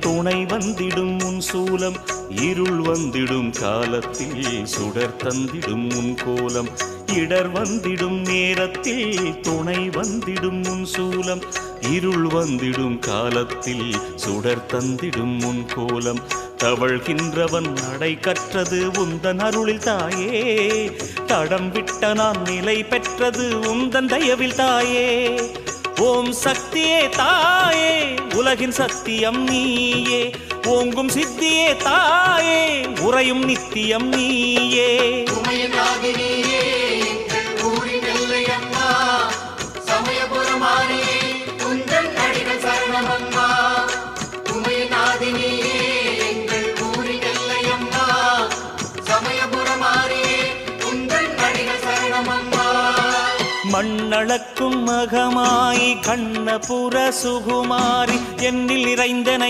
துணை வந்திடும் உன் சூலம் இருள் வந்திடும் காலத்தில் சுடர் தந்திடும் உன் கோலம் இடர் வந்திடும் நேரத்தில் துணை வந்திடும் உன் சூலம் இருள் வந்திடும் காலத்தில் சுடர் தந்திடும் உன் கோலம். தவழ்கின்றவன் நடை கற்றது உந்தன் அருளில் தாயே தடம் விட்ட நான் நிலை பெற்றது உந்தன் தயவில் தாயே. ஓம் சக்தியே தாயே உலகின் சத்தியம் நீயே. ஓங்கும் சித்தியே தாயே. உறையும் நித்தியம் நீயே. மண்ணளக்கும் மகமாயி கண்ணபுர சுகுமாரி என்னில் இறைந்தனை